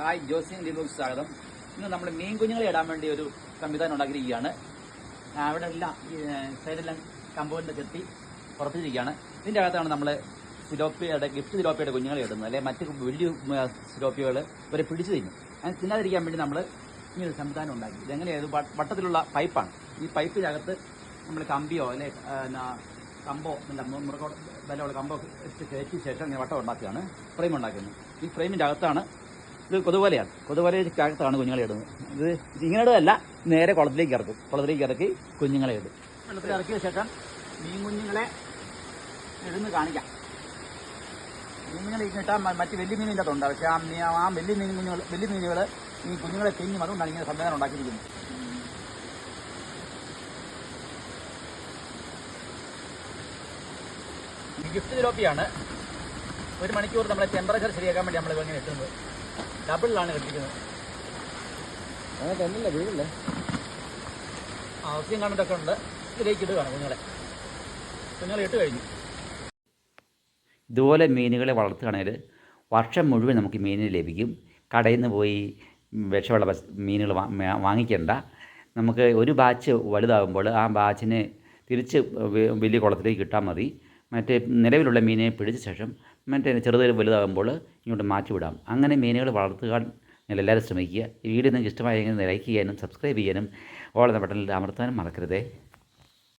Hi Josin Deepak സ്വാഗതം. ഇന്ന് നമ്മൾ മീൻ കുഞ്ഞുങ്ങളെ ഇടാൻ വേണ്ടി ഒരു സംവിധാനം ഉണ്ടാക്കിയിരിക്കുകയാണ്. അവിടെ എല്ലാം സൈഡെല്ലാം കമ്പൗണ്ട് കെട്ടി പുറത്തിരിക്കുകയാണ്. ഇതിന്റെ അകത്താണ് നമ്മൾ സിലോപ്പിയുടെ ഗിഫ്റ്റ് സിലോപ്പിയുടെ കുഞ്ഞുങ്ങളെ ഇടുന്നത്. അല്ലെങ്കിൽ മറ്റ് വലിയ സിലോപ്പികൾ ഇവരെ പിടിച്ചു തിന്നും. അങ്ങനെ തിന്നാതിരിക്കാൻ വേണ്ടി നമ്മൾ ഈ ഒരു സംവിധാനം ഉണ്ടാക്കി. ഇതെങ്ങനെയത് ഇത് വട്ടത്തിലുള്ള പൈപ്പാണ്. ഈ പൈപ്പിനകത്ത് നമ്മൾ കമ്പിയോ അല്ലെ കമ്പോ അല്ല മുറുകോ ബലമുള്ള കമ്പോ ഇട്ട് കയറ്റിയ ശേഷം ഇങ്ങനെ വട്ടം ഉണ്ടാക്കുകയാണ്. ഫ്രെയിം ഉണ്ടാക്കുന്നത് ഈ ഫ്രെയിമിന്റെ അകത്താണ് ഇത് കൊതുവലയാണ് കൊതുവലയ്ക്കകത്താണ് കുഞ്ഞുങ്ങളെ ഇടുന്നത്. ഇത് ഇങ്ങനെ ഇടുകയല്ല നേരെ കുളത്തിലേക്ക് ഇറക്കും. കുളത്തിലേക്ക് ഇറക്കി കുഞ്ഞുങ്ങളെ ഇടും. വെള്ളത്തിൽ ഇറക്കിയ ശേഷം മീൻ കുഞ്ഞുങ്ങളെ ഇടുന്ന് കാണിക്കാം. മീൻ കുഞ്ഞുങ്ങളെ ഇട്ടാൽ മറ്റ് വലിയ മീനിന്റെ അകത്തുണ്ട്. പക്ഷേ ആ മീ- ആ വലിയ മീൻ കുഞ്ഞുങ്ങൾ വലിയ മീനുകൾ ഈ കുഞ്ഞുങ്ങളെ തിന്നും അതുകൊണ്ടാണ് ഇങ്ങനെ സംവിധാനം ഉണ്ടാക്കിയിരിക്കുന്നത്. ഗിഫ്റ്റ് തിലോപ്പിയാണ് ഒരു മണിക്കൂർ നമ്മളെ ടെമ്പറേച്ചർ ശരിയാക്കാൻ വേണ്ടി നമ്മൾ ഇങ്ങനെ ഇട്ടുന്നത്. ഡബിളിലാണ് കെട്ടിക്കുന്നത്. തന്നില്ല വീടില്ലേ. ആവശ്യം കണ്ടിട്ടൊക്കെ ഉണ്ട്. ഇതിലേക്ക് ഇടുകയാണ് കുഞ്ഞുങ്ങളെ. കുഞ്ഞുങ്ങളെ ഇട്ട് കഴിഞ്ഞു. ഇതുപോലെ മീനുകളെ വളർത്തുകയാണെങ്കിൽ വർഷം മുഴുവൻ നമുക്ക് മീനിന് ലഭിക്കും. കടയിൽ നിന്ന് പോയി വിഷമുള്ള മീനുകൾ വാങ്ങിക്കേണ്ട. നമുക്ക് ഒരു ബാച്ച് വലുതാകുമ്പോൾ ആ ബാച്ചിനെ തിരിച്ച് വ- വലിയ കുളത്തിലേക്ക് ഇട്ടാൽ മതി. മറ്റേ നിലവിലുള്ള മീനിനെ പിടിച്ച ശേഷം മറ്റേ ചെറുതിൽ വലുതാകുമ്പോൾ ഇങ്ങോട്ട് മാറ്റി വിടാം. അങ്ങനെ മീനുകൾ വളർത്തുക നിങ്ങൾ എല്ലാവരും ശ്രമിക്കുക. ഈ വീഡിയോ നിങ്ങൾക്ക് ഇഷ്ടമായെങ്കിൽ ലൈക്ക് ചെയ്യാനും സബ്സ്ക്രൈബ് ചെയ്യാനും ഓൾ എന്ന ബട്ടണിൽ അമർത്താനും മറക്കരുതേ.